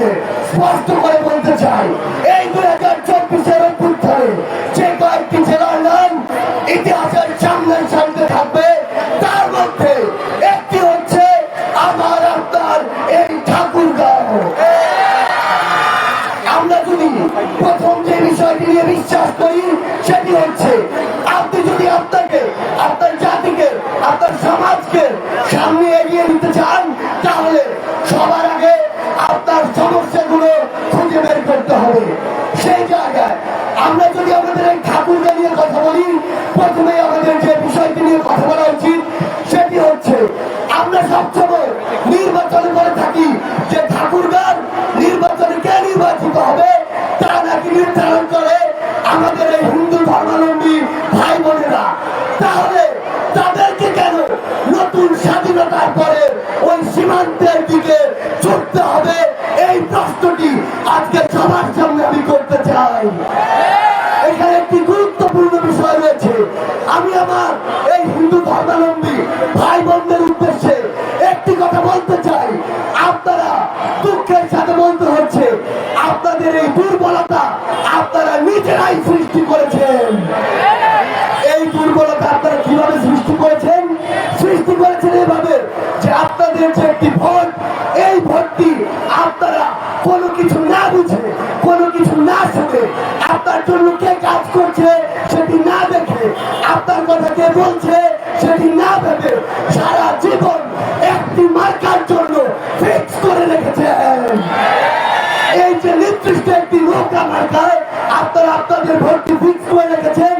আপনাদেরকে স্পষ্ট করে বলতে চাই, এই হাজার যে কয়েকটি জেলার নাম ইতিহাসের সামনে সামনে থাকবে, তার মধ্যে একটি হচ্ছে আমার আপনার এই ঠাকুরগাঁও। আমরা যদি প্রথম যে বিষয়টি নিয়ে বিশ্বাস করি, সেটি হচ্ছে আপনি যদি আপনাকে, আপনার জাতিকে, আপনার সমাজকে সামনে এগিয়ে নিতে চান, তাহলে সবার করতে হবে। সেই জায়গায় আমরা যদি আমাদের এই ঠাকুরকে নিয়ে কথা বলি প্রথমে আমাদের যে বিষয়টি নিয়ে কথা বলা উচিত, সেটি হচ্ছে, আমরা সবসময় নির্বাচন করে থাকি যে ঠাকুরগার নির্বাচনে কে নির্বাচিত হবে, তা নাকি নির্ধারণ করে আমাদের এই হিন্দু ধর্মাবলম্বী ভাই বোনেরা তাহলে এখানে একটি গুরুত্বপূর্ণ বিষয় রয়েছে। আমি আমার এই হিন্দু ধর্মাবলম্বী ভাই বোনদের উদ্দেশ্যে একটি কথা বলতে চাই। আপনারা দুঃখের সাথে বলতে হচ্ছে, আপনাদের এই দুর্বলতা আপনারা নিজেরাই সৃষ্টি করেছেন। এই দুর্বলতা আপনারা কীভাবে সৃষ্টি করেছেন? সৃষ্টি করেছেন এভাবে যে আপনাদের যে একটি ভোট কিছু না বুঝে, কোনো কিছু না শুনে আপনার জন্য কে কাজ করছে সেটি না দেখে, আপনার কথা কে বলছে সেটি না ভেবে সারা জীবন একটি মার্কার জন্য ফিক্স করে রেখেছেন। এই যে নির্দিষ্ট একটি নৌকা মার্কায় আপনারা আপনাদের ভোটটি ফিক্স করে রেখেছেন,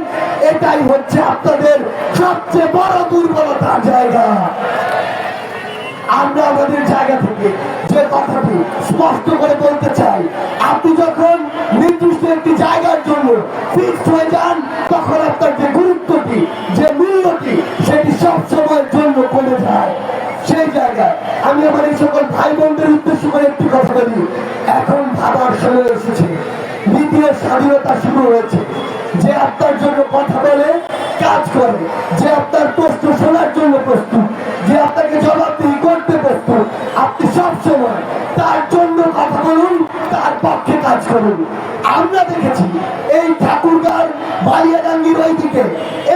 এটাই হচ্ছে আপনাদের সবচেয়ে বড় দুর্বলতার জায়গা। আমরা আমাদের জায়গা থেকে যে কথাটি স্পষ্ট করে বলতে চাই। আপনি যখন নির্দিষ্ট একটি জায়গার জন্য ফিক্সড হয়ে যান, তখন আপনার যে গুরুত্বটি, যে মূল্যটি, সেটি সব সময়ের জন্য কমে যায়। সেই জায়গায় আমি আমার এই সকল ভাই বোনদের উদ্দেশ্য করে একটি কথা বলি। এখন ভাবার সময় এসেছে। দ্বিতীয় স্বাধীনতা শুরু হয়েছে। যে আপনার জন্য কথা বলে, কাজ করে। যে আপনার আপনি সব সময় তার জন্য কথা বলুন, তার পক্ষে কাজ করুন। আমরা দেখেছি এই ঠাকুরগার বালিয়াডাঙ্গির ওই দিকে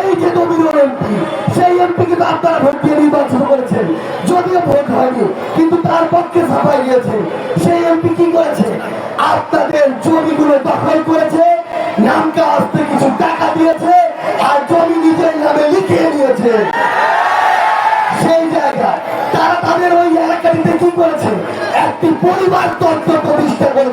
এই যে নবীর এমপি, সেই এমপি কিন্তু আপনারা ভোট দিয়ে নির্বাচিত করেছেন। যদিও ভোট হয়নি, কিন্তু তার পক্ষে সাফাই দিয়েছে সেই এমপি কি করেছে? আপনাদের জমিগুলো দখল করেছে নামকে আসতে কিছু টাকা দিয়েছে, আর জমি নিজের নামে লিখিয়ে নিয়েছে সেই জায়গায় করেছে একটি পরিবার তন্ত্র প্রতিষ্ঠা করেছে।